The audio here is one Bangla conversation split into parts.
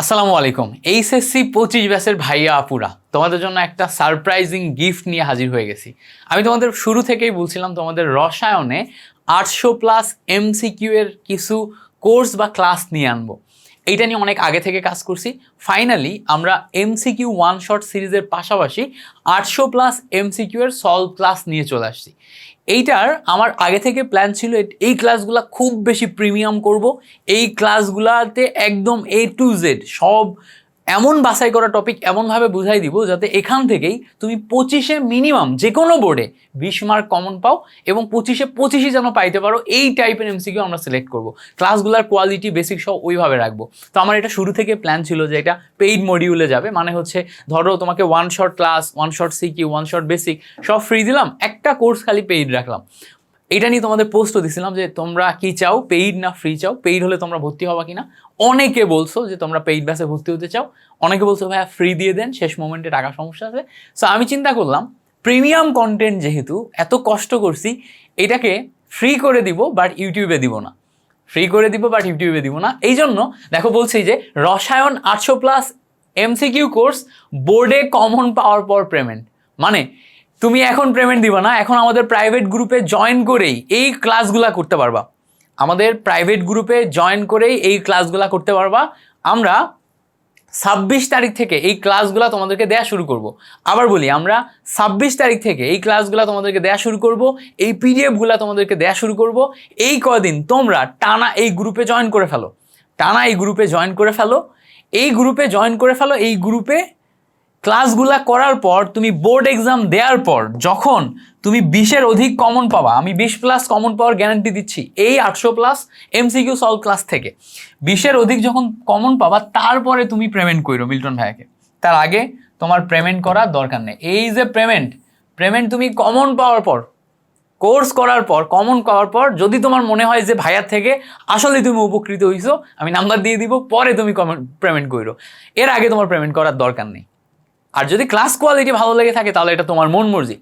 আসসালামু আলাইকুম। এইচএসসি পঁচিশ ব্যাসের ভাইয়া আপুরা, তোমাদের জন্য একটা সারপ্রাইজিং গিফট নিয়ে হাজির হয়ে গেছি। আমি তোমাদের শুরু থেকেই বলছিলাম, তোমাদের রসায়নে আটশো প্লাস এমসিকিউ এর কিছু কোর্স বা ক্লাস নিয়ে আনব। এইটা নিয়ে অনেক আগে থেকে কাজ করছি। ফাইনালি আমরা এমসিকিউ ওয়ান শর্ট সিরিজের পাশাপাশি আটশো প্লাস এমসিকিউ এর সলভ ক্লাস নিয়ে চলে আসছি। এইটার আমার আগে থেকে প্ল্যান ছিল এই ক্লাসগুলো খুব বেশি প্রিমিয়াম করব। এই ক্লাসগুলাতে একদম এ টু জেড সব এমন বাছাই করা টপিক এমনভাবে বুঝাই দিব যাতে এখান থেকেই তুমি পঁচিশে মিনিমাম যে কোনো বোর্ডে বিশ মার্ক কমন পাও এবং পঁচিশে পঁচিশে যেন পাইতে পারো, এই টাইপের এমসিকিউ আমরা সিলেক্ট করব। ক্লাসগুলোর কোয়ালিটি বেসিক সব ওইভাবে রাখব। তো আমার এটা শুরু থেকে প্ল্যান ছিল যে এটা পেইড মডিউলে যাবে মানে হচ্ছে ধরো তোমাকে one short class one short CQ one short basic সব ফ্রি দিলাম, একটা কোর্স খালি পেইড রাখলাম। এটা নিয়ে তোমাদের পোস্টও দিছিলাম যে তোমরা কি চাও পেইড না ফ্রি চাও? পেইড হলে তোমরা ভর্তি হবা কিনা? অনেকে বলছো যে তোমরা পেইড ব্যাসে ভর্তি হতে চাও। অনেকে বলছো, ভাইয়া ফ্রি দিয়ে দেন, শেষ মোমেন্টে টাকা সমস্যা আছে। সো আমি চিন্তা করলাম প্রিমিয়াম কন্টেন্ট যেহেতু, এত কষ্ট করছি, এটাকে ফ্রি করে দিব বাট ইউটিউবে দিব না। ফ্রি করে দিব বাট ইউটিউবে দিব না। এই জন্য দেখো, বলছি যে রসায়ন আটশো প্লাস এমসিকিউ কোর্স বোর্ডে কমন পাওয়ার পর পেমেন্ট মানে তুমি এখন পেমেন্ট দিবা না, এখন আমাদের প্রাইভেট গ্রুপে জয়েন করেই এই ক্লাসগুলা করতে পারবা। আমাদের প্রাইভেট গ্রুপে জয়েন করেই এই ক্লাসগুলা করতে পারবা। আমরা ছাব্বিশ তারিখ থেকে এই ক্লাসগুলো তোমাদেরকে দেয়া শুরু করব। আবার বলি, আমরা ছাব্বিশ তারিখ থেকে এই ক্লাসগুলো তোমাদেরকে দেয়া শুরু করব, এই পিডিএফগুলো তোমাদেরকে দেয়া শুরু করব। এই কদিন তোমরা টানা এই গ্রুপে জয়েন করে ফেলো। টানা এই গ্রুপে জয়েন করে ফেলো। এই গ্রুপে জয়েন করে ফেলো, এই গ্রুপে ক্লাসগুলা করার পর তুমি বোর্ড এক্সাম দেওয়ার পর যখন তুমি বিশের অধিক কমন পাবা, আমি বিশ প্লাস কমন পাওয়ার গ্যারান্টি দিচ্ছি এই আটশো প্লাস এমসিকিউ সলভ ক্লাস থেকে। বিশের অধিক যখন কমন পাবা, তারপরে তুমি পেমেন্ট করো মিল্টন ভাইয়াকে। তার আগে তোমার পেমেন্ট করার দরকার নেই। এই যে পেমেন্ট পেমেন্ট তুমি কমন পাওয়ার পর কোর্স করার পর কমন করার পর যদি তোমার মনে হয় যে ভাইয়ার থেকে আসলে তুমি উপকৃত হইছো, আমি নাম্বার দিয়ে দিব, পরে তুমি কমেন্ট পেমেন্ট করো এর আগে তোমার পেমেন্ট করার দরকার নেই। আর যদি ক্লাস কোয়ালিটি ভালো লেগে থাকে, তাহলে এটা তোমার মন মর্জি।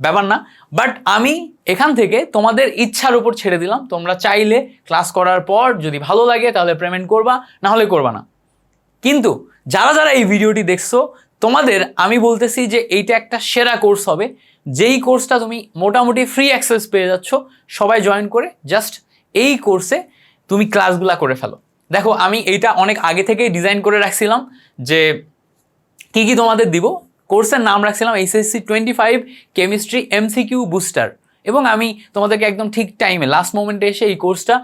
ব্যাপার না। বাট আমি এখান থেকে তোমাদের ইচ্ছার উপর ছেড়ে দিলাম। তোমরা চাইলে ক্লাস করার পর যদি ভালো লাগে, তাহলে পেমেন্ট করবা, না হলে করবা না। কিন্তু যারা যারা এই ভিডিওটি দেখছ, তোমাদের আমি বলতেছি যে এইটা একটা সেরা কোর্স হবে। যেই কোর্সটা তুমি মোটামুটি ফ্রি অ্যাক্সেস পেয়ে যাচ্ছ, সবাই জয়েন করে জাস্ট এই কোর্সে তুমি ক্লাসগুলা করে ফেলো। দেখো, আমি এইটা অনেক আগে থেকেই ডিজাইন করে রাখছিলাম যে কি কি তোমাদের দিব? কোর্সের নাম রাখছিলাম HSC twenty five chemistry MCQ booster এবং আমি তোমাদেরকে একদম ঠিক টাইমে লাস্ট মোমেন্টে এসে এই কোর্সটা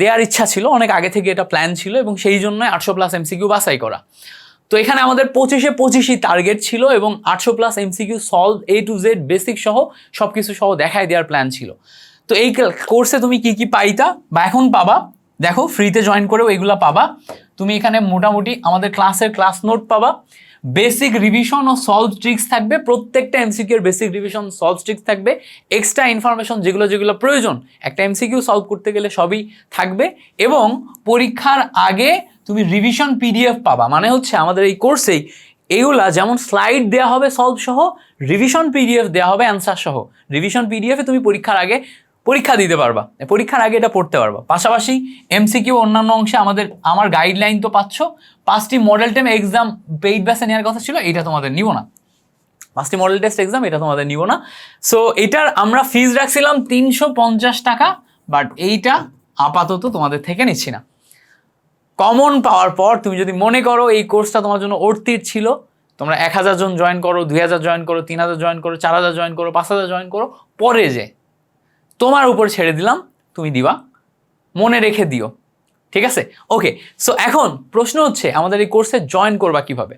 দেওয়ার ইচ্ছা ছিল, অনেক আগে থেকে এটা প্ল্যান ছিল এবং সেই জন্য আটশো প্লাস এমসিকিউ বাছাই করা। তো এখানে আমাদের পঁচিশে পঁচিশই টার্গেট ছিল এবং আটশো plus MCQ solve A to Z basic সহ সব কিছু সহ দেখায় দেওয়ার প্ল্যান ছিল। তো এই কোর্সে তুমি কি কি পাইতা বা এখন পাবা? দেখো ফ্রিতে জয়েন করেও এগুলো পাবা। তুমি এখানে মোটামুটি আমাদের ক্লাসের ক্লাস নোট পাবা। বেসিক রিভিশন ও সলভ ট্রিক্স থাকবে। প্রত্যেকটা এমসিকিউর বেসিক রিভিশন সলভ ট্রিক্স থাকবে। এক্সট্রা ইনফরমেশন যেগুলো যেগুলো প্রয়োজন, একটা এমসিকিউ সলভ করতে গেলে সবই থাকবে। এবং পরীক্ষার আগে তুমি রিভিশন পিডিএফ পাবা। মানে হচ্ছে আমাদের এই কোর্সেই এগুলা যেমন স্লাইড দেওয়া হবে সলভ সহ রিভিশন পিডিএফ দেওয়া হবে অ্যান্সার সহ। রিভিশন পিডিএফে তুমি পরীক্ষার আগে পরীক্ষা দিতে পারবা। পরীক্ষার আগে এটা পড়তে পারবা। পাশাপাশি এমসিকিউ অন্যান্য অংশে আমাদের, আমার গাইডলাইন তো পাচ্ছ। পাঁচটি মডেল টেম এক্সাম পেইড ব্যাসে নেওয়ার কথা ছিল, এটা তোমাদের নিব না। পাঁচটি মডেল টেস্ট এক্সাম এটা তোমাদের নিব না। সো এটার আমরা ফিজ রাখছিলাম তিনশো পঞ্চাশ টাকা বাট এইটা আপাতত তোমাদের থেকে নিচ্ছি না। কমন পাওয়ার পর তুমি যদি মনে করো এই কোর্সটা তোমার জন্য অর্থির ছিল, তোমরা এক হাজার জন জয়েন করো, দুই হাজার জয়েন করো, তিন হাজার জয়েন করো, চার হাজার জয়েন করো, পাঁচ হাজার জয়েন করো, পরে যে তোমার উপর ছেড়ে দিলাম, তুমি দিবা। মনে রেখে দিও। ঠিক আছে? ওকে সো এখন প্রশ্ন হচ্ছে, আমাদের এই কোর্সে জয়েন করবা কীভাবে?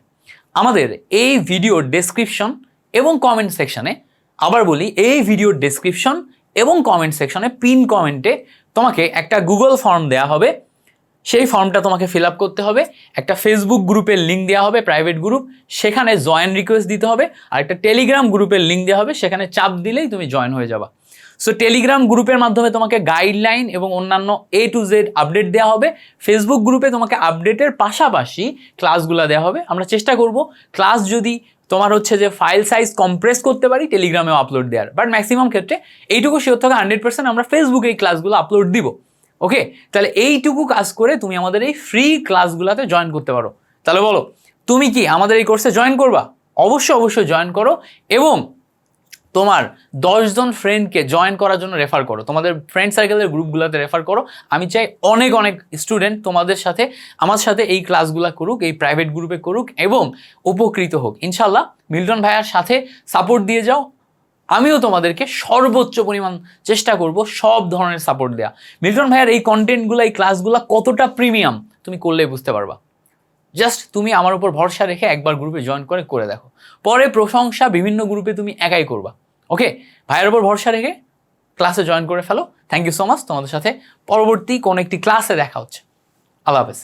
আমাদের এই ভিডিওর ডেসক্রিপশন এবং কমেন্ট সেকশনে আবার বলি, এই ভিডিওর ডেসক্রিপশন এবং কমেন্ট সেকশনে পিন কমেন্টে তোমাকে একটা গুগল ফর্ম দেওয়া হবে। সেই ফর্মটা তোমাকে ফিল আপ করতে হবে। একটা ফেসবুক গ্রুপের লিঙ্ক দেওয়া হবে প্রাইভেট গ্রুপ সেখানে জয়েন রিকোয়েস্ট দিতে হবে। আর একটা টেলিগ্রাম গ্রুপের লিঙ্ক দেওয়া হবে। সেখানে চাপ দিলেই তুমি জয়েন হয়ে যাবা। সো টেলিগ্রাম গ্রুপের মাধ্যমে তোমাকে গাইডলাইন এবং অন্যান্য এ টু জেড আপডেট দেওয়া হবে। ফেসবুক গ্রুপে তোমাকে আপডেটের পাশাপাশি ক্লাসগুলো দেওয়া হবে। আমরা চেষ্টা করব ক্লাস যদি তোমার হচ্ছে যে ফাইল সাইজ কম্প্রেস করতে পারি টেলিগ্রামেও আপলোড দেওয়ার বাট ম্যাক্সিমাম ক্ষেত্রে এইটুকু শিওর থাকা হান্ড্রেড পার্সেন্ট আমরা ফেসবুকে এই ক্লাসগুলো আপলোড দিব। ওকে তাহলে এইটুকু কাজ করে তুমি আমাদের এই ফ্রি ক্লাসগুলোতে জয়েন করতে পারো। তাহলে বলো, তুমি কি আমাদের এই কোর্সে জয়েন করবা? অবশ্যই অবশ্যই জয়েন করো এবং তোমার দশজন ফ্রেন্ডকে জয়েন করার জন্য রেফার করো। তোমাদের ফ্রেন্ড সার্কেলের গ্রুপগুলোতে রেফার করো। আমি চাই অনেক অনেক স্টুডেন্ট তোমাদের সাথে, আমার সাথে এই ক্লাসগুলো করুক, এই প্রাইভেট গ্রুপে করুক এবং উপকৃত হোক। ইনশাল্লাহ মিল্টন ভাইয়ার সাথে সাপোর্ট দিয়ে যাও। আমিও তোমাদেরকে সর্বোচ্চ পরিমাণ চেষ্টা করব সব ধরনের সাপোর্ট দেওয়া মিল্টন ভাইয়ার এই কন্টেন্টগুলো এই ক্লাসগুলো কতটা প্রিমিয়াম তুমি করলেই বুঝতে পারবা। জাস্ট তুমি আমার উপর ভরসা রেখে একবার গ্রুপে জয়েন করে করে দেখো। পরে প্রশংসা বিভিন্ন গ্রুপে তুমি একাই করবা। ওকে ভাইয়ের উপর ভরসা রেখে ক্লাসে জয়েন করে ফেলো। থ্যাংক ইউ সো মাচ তোমাদের সাথে পরবর্তী কোন একটি ক্লাসে দেখা হচ্ছে। আল্লাহ হাফেজ।